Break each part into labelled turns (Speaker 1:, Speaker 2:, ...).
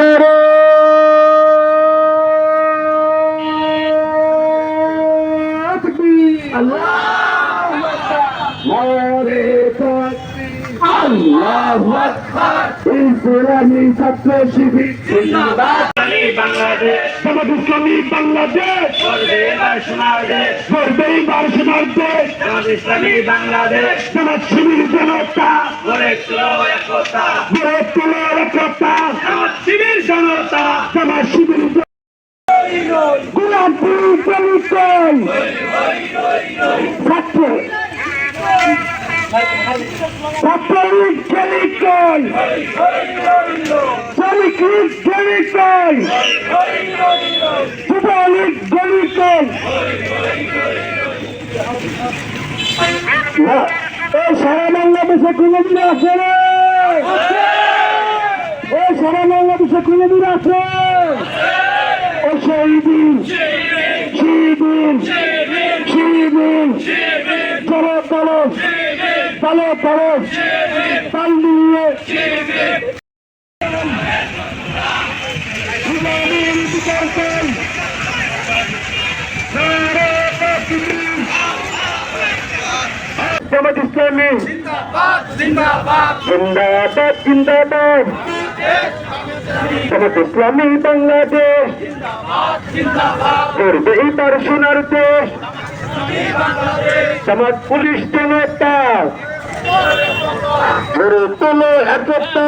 Speaker 1: মেরে ইসলামী ছাত্র শিবির।
Speaker 2: বাংলাদেশ।
Speaker 1: জামাত ইসলামী বাংলাদেশ।
Speaker 2: করবে এবার সোনার দেশ
Speaker 1: করবে এবার সোনার দেশ
Speaker 2: জামাত ইসলামী বাংলাদেশ।
Speaker 1: জামাত শিবির জনতা।
Speaker 2: গড়ে তুলো একতা।
Speaker 1: গড়ে তোলে একতা।
Speaker 2: জামাত শিবির জনতা।
Speaker 1: জামাত শিবির গোলাপি ছাত্র Saplarım Kemikol. Sarıklık Kemikol. Kubalık Kemikol. O Şaramanla bize kullu bir aslanı. O Şaramanla bize kullu bir aslan. O şehidin. Şehidin. Şehidin. চলো চলো তাল তাকবীর। জামাত ইসলামী জিন্দাবাদ জিন্দাবাদ জামাত ইসলামী বাংলাদেশ করবে এবার সোনার দেশ জামাত পুলিশ জনতা গড়ে তোলো একতা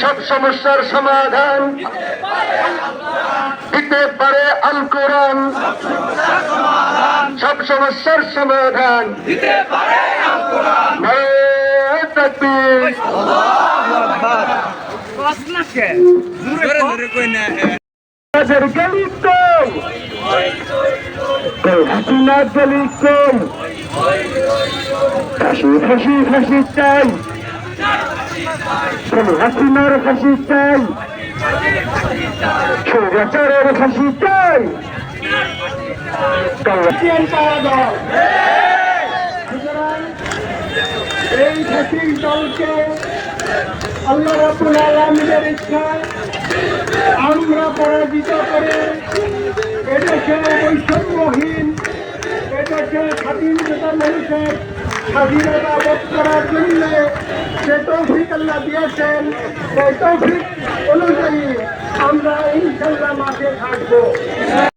Speaker 1: সব সমস্যার সমাধান। দিতে পারে আল কোরআন। সব সমস্যার সমাধান। দিতে পারে গলি কই কই হাসিনা গলি কই হাসি হাসি হাসি চাই। হাসিনার হাসি চাই। সৌরাচারের হাসি চাই। এই ফ্যাসিং দলকে আল্লাহ রাবুল আলমিনের ইচ্ছায় আমরা পরাজিত করে এদেশে বৈষম্যহীন এদেশে স্বাধীনতা মানুষের স্বাধীনতা বোধ করার জন্য যে তৌফিক আল্লাহ দিয়েছেন। সেই তৌফিক অনুযায়ী আমরা ইনশাল্লাহ মাঠে থাকব।